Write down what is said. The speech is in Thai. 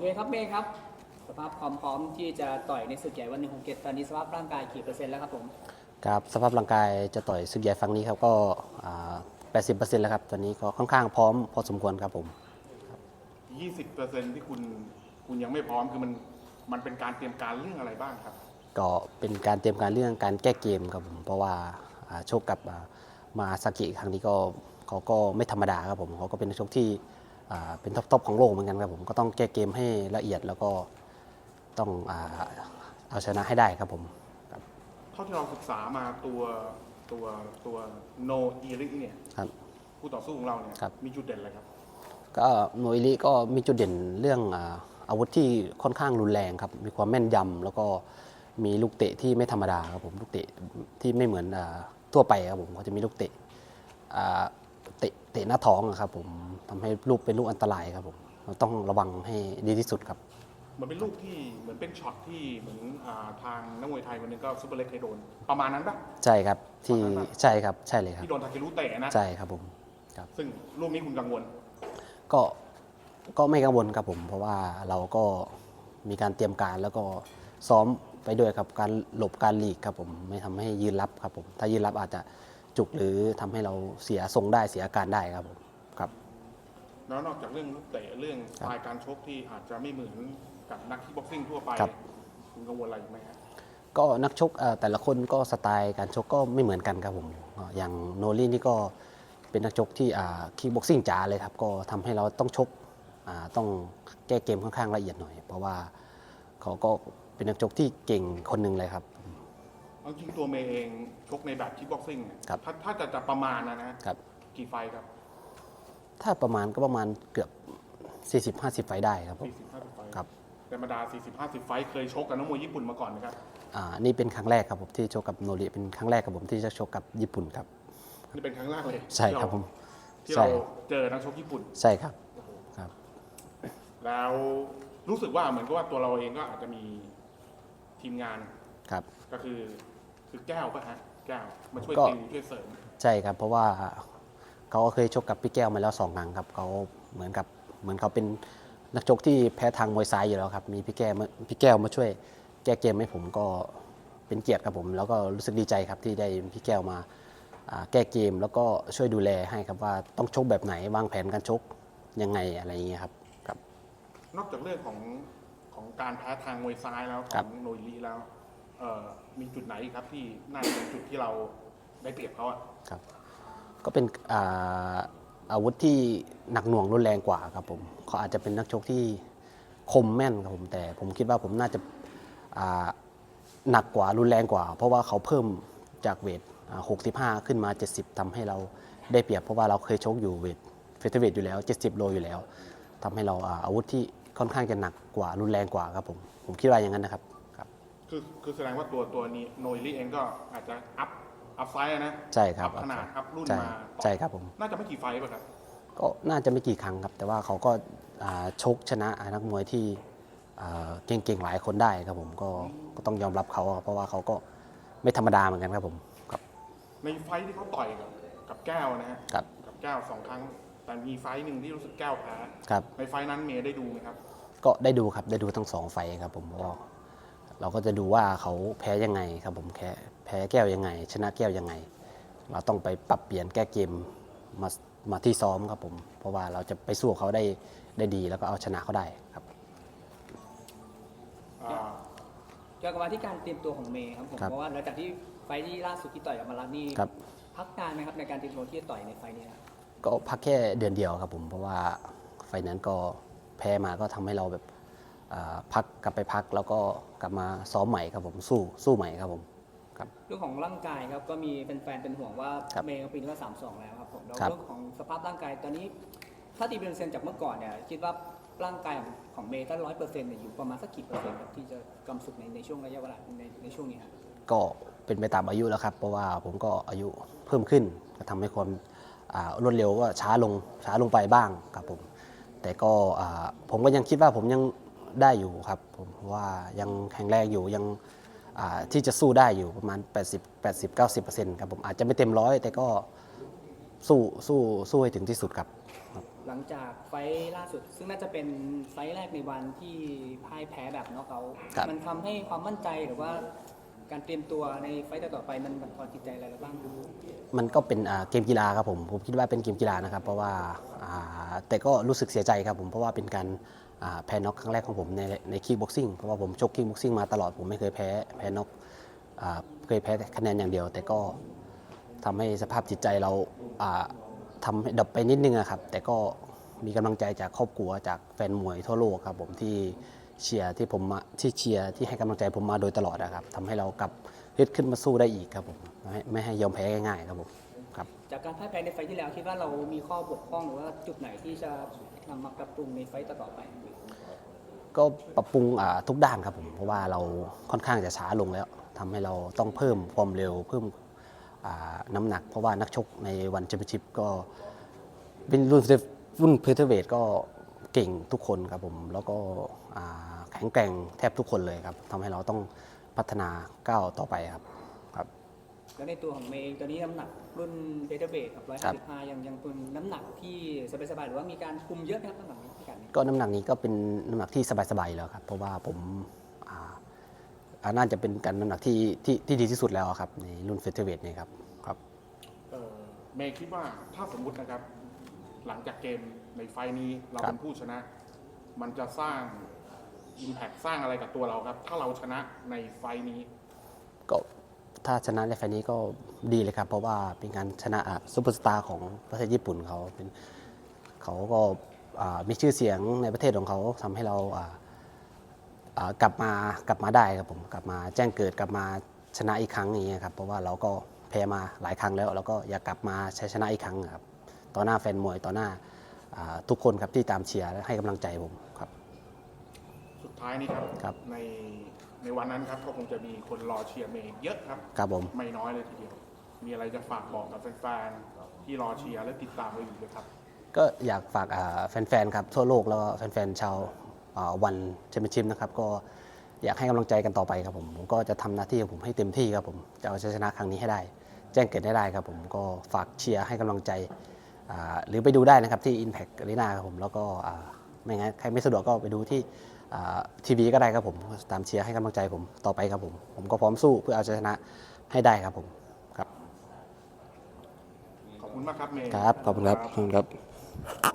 เคครับเมย์ครับ สภาพความพร้อมที่จะต่อยในศึกใหญ่วันหนึ่งของเกตตอนนี้สภาพร่างกายกี่เปอร์เซ็นต์แล้วครับผมครับสภาพร่างกายจะต่อยศึกใหญ่ครั้งนี้ครับก็อ่า80%แล้วครับตอนนี้ก็ค่อนข้างพร้อมพอสมควรครับผม20%ที่คุณคุณยังไม่พร้อมคือมันมันเป็นการเตรียมการเรื่องอะไรบ้างครับ ก็เป็นการเตรียมการเรื่องการแก้เกมครับผมเพราะว่าอ่าโชคกับอ่ามาซากิครั้งนี้ก็เขาก็ไม่ธรรมดาครับผมเขาก็เป็นนักชกที่อ่า เป็นท็อปๆของโลกเหมือนกันครับผมก็ต้องแก้เกมให้ละเอียดแล้วก็ต้องอาเอาชนะให้ได้ครับผมเท่าที่เราศึกษามาตัวตัวตัวโนอีริเนี่ยครับคู่ต่อสู้ของเราเนี่ยครับมีจุดเด่นอะไรครับ ก็โนอิลิก็มีจุดเด่นเรื่องอาอาวุธที่ค่อนข้างรุนแรงครับ มีความแม่นยำแล้วก็มีลูกเตะที่ไม่ธรรมดาครับผมลูกเตะที่ไม่เหมือนอาทั่วไปครับผมเขาจะมีลูกเตะอ่าเตะเตะหน้าท้องอะครับผมทำให้ลูกเป็นลูกอันตรายครับผมเราต้องระวังให้ดีที่สุดครับเหมือนเป็นลูกที่เหมือนเป็นช็อตที่เหมือนอาทางนักมวยไทยคนหนึงก็ซุปเปอร์เล็กเคยโดน ประมาณนั้นปะ ใช่ครับที่ประมาณนั้นปะใช่ครับใช่เลยครับ ที่โดนทาเครุเตะนะ ใช่ครับผมซึ่งลูกนี้คุณกังวล ก็ก็ไม่กังวลครับผม เพราะว่าเราก็มีการเตรียมการแล้วก็ซ้อมไปด้วยครับการหลบการหลีกครับผม ไม่ทำให้ยืนรับครับผม ถ้ายืนรับอาจจะ จุกหรือทำให้เราเสียทรงได้เสียอาการได้ครับผมครับ แล้วนอกจากเรื่องลูกเตะเรื่องสครับไตล์การชกที่อาจจะไม่เหมือนกับนักคิกบ็อกซิ่งทั่วไปครับคุณกังวลอะไรอีกไหมครับก็นักชกเอ่อแต่ละคนก็สไตล์การชกก็ไม่เหมือนกันครับผมอ่าอย่างโนลี่นี่ก็เป็นนักชกที่คีบ็อกซิ่งจ๋าเลยครับก็ทำให้เราต้องชกอ่าต้องแก้เกมค่อนข้างละเอียดหน่อย เพราะว่าเขาก็เป็นนักชกที่เก่งคนหนึ่งเลยครับ เอาจริงตัวเมย์เองชกในแบบคิกบ็อกซิ่งเนี่ยครับ ถ้าถ้าจะจะประมาณนะนะครับ กี่ไฟท์ครับถ้าประมาณก็ประมาณเกือบ 40-50 ไฟล์ได้ครับผม 40 50ไฟท์ครับธรรมดา 40 50 ไฟท์เคยชกกับนักมวยญี่ปุ่นมาก่อนไหมครับอ่านี่เป็นครั้งแรกครับผมที่ชกกับโนริเป็นครั้งแรกครับผมที่จะชกกับญี่ปุ่นครับ นี่เป็นครั้งแรกเลยใช่ครับผม ที่ใช่ เราเจอนักชกญี่ปุ่น ใช่ครับครับ แล้วรู้สึกว่าเหมือนกับว่าตัวเราเองก็อาจจะมีทีมงานครับ ก็คือ คือแก้วป่ะฮะแก้วมาช่วยก็ ติวช่วยเสริม ใช่ครับเพราะว่าเขาก็เคยชกกับพี่แก้วมาแล้วสองครั้งครับเขาเหมือนกับเหมือนเขาเป็นนักชกที่แพ้ทางมวยซ้ายอยู่แล้วครับมีพี่แก้วมาพี่แก้วมาช่วยแก้เกมให้ผมก็เป็นเกียรติครับผม แล้วก็รู้สึกดีใจครับที่ได้พี่แก้วมาอ่าแก้เกมแล้วก็ช่วยดูแลให้ครับว่าต้องชกแบบไหนวางแผนการชกยังไงอะไรอย่างเงี้ยครับครับ นอกจากเรื่องของของการแพ้ทางมวยซ้ายแล้วขครัอบ งโนยลีแล้ว เอ่อมีจุดไหนครับที่น่าจะเป็นจุดที่เราได้เปรียบเขาอะครับ ก็เป็นอ่าอาวุธที่หนักหน่วงรุนแรงกว่าครับผมเขาอาจจะเป็นนักชกที่คมแม่นครับผมแต่ ผมคิดว่าผมน่าจะอ่าหนักกว่ารุนแรงกว่า เพราะว่าเขาเพิ่มจากเวทอ่า65 ขึ้นมา 70ทำให้เราได้เปรียบ เพราะว่าเราเคยชกอยู่เวทเฟเธอร์เวทอยู่แล้ว 70 โลอยู่แล้วทำให้เราอ่าอาวุธที่ค่อนข้างจะหนักกว่ารุนแรงกว่าครับผมผมคิดว่าอย่างนั้นนะครับ ครับคือคือแสดงว่าตัวตัวนี้โนยลีเองก็อาจจะอัพอัพไซด์นะใช่ครับอัพขนาดอัพรุ่นใช่มาต่อใช่ครับผมน่าจะไม่กี่ไฟท์ป่ะครับก็น่าจะไม่กี่ครั้งครับ แต่ว่าเขาก็อ่าชกชนะนักมวยที่อ่าเก่งๆหลายคนได้ครับผมก็ก็ต้องยอมรับเขาอะเพราะว่าเขาก็ไม่ธรรมดาเหมือนกันครับผมครับในไฟท์ที่เขาต่อยกับกับแก้วนะฮะครับกับแก้วสองครั้งแต่มีไฟท์หนึ่งที่รู้สึกแก้วแพ้ครับในไฟท์นั้นเมย์ได้ดูไหมครับ ก็ได้ดูครับได้ดูทั้งสองไฟท์ครับผมเพราะว่า เราก็จะดูว่าเขาแพ้ยังไงครับผมแพ้แพ้แก้วยังไง ชนะแก้วยังไง เราต้องไปปรับเปลี่ยนแก้เกมมามาที่ซ้อมครับผม เพราะว่าเราจะไปสู้เขาได้ได้ดีแล้วก็เอาชนะเขาได้ครับอ่าเกี่ยวกับว่าที่การเตรียมตัวของเมย์ครับผมครับเพราะว่าหลังจากที่ไฟล์ที่ล่าสุดที่ต่อยกับมารัตนี่ครับพักนานไหมครับในการเตรียมตัวที่จะต่อยในไฟล์นี้ครับก็พักแค่เดือนเดียวครับผมเพราะว่าไฟนั้นก็แพ้มาก็ทำให้เราแบบอ่า พักกลับไปพักแล้วก็กลับมาซ้อมใหม่ครับผมสู้สู้ใหม่ครับผมครับเรื่องของร่างกายครับก็มีแฟนๆเป็นห่วงว่าครับเมย์ก็ปีนี้ก็สามสองแล้วครับผมแล้วครับ เรื่องของสภาพร่างกายตอนนี้ ถ้าตีเป็นเปอร์เซ็นต์จากเมื่อก่อนเนี่ยคิดว่าร่างกายของของเมย์ถ้าร้อยเปอร์เซ็นต์เนี่ยอยู่ประมาณสักกี่เปอร์เซ็นต์ครับที่จะกำสุดในในช่วงระยะเวลาในในช่วงนี้ครับก็เป็นไปตามอายุแล้วครับ เพราะว่าผมก็อายุเพิ่มขึ้นก็ทำให้ความอ่ารวดเร็วก็ช้าลงช้าลงไปบ้างครับผม แต่ก็อ่าผมก็ยังคิดว่าผมยัง ได้อยู่ครับผมเพราะว่ายังแข็งแรงอยู่ยังอ่าที่จะสู้ได้อยู่ประมาณ 80 80 90 ครับผมอาจจะไม่เต็มร้อยแต่ก็สู้สู้สู้ให้ถึงที่สุดครับอหลังจากไฟล์ล่าสุด ซึ่งน่าจะเป็นไฟล์แรกในวันที่พ่ายแพ้แบบน็อกเอาท์ครับมันทำให้ความมั่นใจหรือว่าการเตรียมตัวในไฟล์ต่อๆไปมันบั่นทอนจิตใจอะไรเราบ้างครับมันก็เป็นอ่าเกมกีฬาครับผมผมคิดว่าเป็นเกมกีฬานะครับ เพราะว่าอ่าแต่ก็รู้สึกเสียใจครับผมเพราะว่าเป็นการอ่า แพ้น็อกครั้งแรกของผมในในคิกบ็อกซิ่งเพราะว่าผมชกคิกบ็อกซิ่งมาตลอดผมไม่เคยแพ้แพ้น็อกอเคยแพ้คะแนนอย่างเดียว แต่ก็ทำให้สภาพจิตใจเราอ่าทำให้ดับไปนิดนึงครับ แต่ก็มีกำลังใจจากครอบครัวจากแฟนมวยทั่วโลกครับผมที่เชียร์ที่ผมมาที่เชียร์ที่ให้กำลังใจผมมาโดยตลอดนะครับทำให้เรากลับฮึดขึ้นมาสู้ได้อีกครับผมไม่ไม่ให้ยอมแพ้ง่ายๆครับผมครับจากการพ่ายแพ้ในไฟที่แล้วคิดว่าเรามีข้อบกพร่องหรือว่าจุดไหนที่จะนำมาปรับปรุงในไฟต่อไป ก็ปรับปรุงทุกด้านครับผมเพราะว่าเราค่อนข้างจะช้าลงแล้วทำให้เราต้องเพิ่มความเร็วเพิ่มน้ำหนัก เพราะว่านักชกในวันแชมเปี้ยนชิพก็เป็นรุ่นรุ่นเพเทเวทก็เก่งทุกคนครับผม แล้วก็แข็งแกร่งแทบทุกคนเลยครับทำให้เราต้องพัฒนาก้าวต่อไปครับ แล้วในตัวของเมย์เองตอนนี้น้ำหนักรุ่นเบเทเบทกับครับ155ยังยังเป็นน้ำหนักที่สบายๆหรือว่ามีการคุมเยอะไหมครับน้ำหนักนี้ที่กันก็น้ำหนักนี้ก็เป็นน้ำหนักที่สบายๆอยู่แล้วครับ เพราะว่าผมอ่าอ่าน่าจะเป็นการน้ำหนักที่ที่ที่ดีที่สุดแล้วครับในรุ่นเฟเธอร์เวทนี่ครับครับเอ่อเมย์คิดว่าถ้าสมมุตินะครับ หลังจากเกมในไฟล์นี้เราครับเป็นผู้ชนะ มันจะสร้างอิมแพ t สร้างอะไรกับตัวเราครับ ถ้าเราชนะในไฟล์นี้ก็ ถ้าชนะในไฟล์นี้ก็ดีเลยครับ เพราะว่าเป็นการชนะซูเปอร์สตาร์ของประเทศญี่ปุ่นเขาเป็นเขาก็มีชื่อเสียงในประเทศของเขาทำให้เรากลับมากลับมาได้ครับผมกลับมาแจ้งเกิดกลับมาชนะอีกครั้งอย่างนี้ยครับเพราะว่าเราก็แพ้มาหลายครั้งแล้วเราก็อยากกลับมาใช้ชนะอีกครั้งครับต่อหน้าแฟนมวยต่อหน้าทุกคนครับที่ตามเชียร์และให้กำลังใจผมครับ ท้ายนี้ครับครับ ในในวันนั้นครับก็คงจะมีคนรอเชียร์เมย์เยอะครับ ครับผม ไม่น้อยเลยทีเดียว มีอะไรจะฝากบอกกับแฟนๆที่รอเชียร์และติดตามเราอยู่ไหมครับ ก็อยากฝากอ่าแฟนๆครับทั่วโลกแล้วก็แฟนๆชาวอ่าวันแชมเปี้ยนชิพนะครับก็อยากให้กำลังใจกันต่อไปครับผมผมก็จะทำหน้าที่ของผมให้เต็มที่ครับผมจะเอาชัยชนะครั้งนี้ให้ได้ แจ้งเกิดให้ได้ครับผมก็ฝากเชียร์ให้กำลังใจอ่าหรือไปดูได้นะครับที่ Impact Arena ครับผมแล้วก็อ่าไม่งั้นใครไม่สะดวกก็ไปดูที่ ทีวีก็ได้ครับผมตามเชียร์ให้กำลังใจผมต่อไปครับผม ผมก็พร้อมสู้เพื่อเอาชัยชนะให้ได้ครับผมครับ ขอบคุณมากครับเมย์ครับขอบคุณครับขอบคุณครับ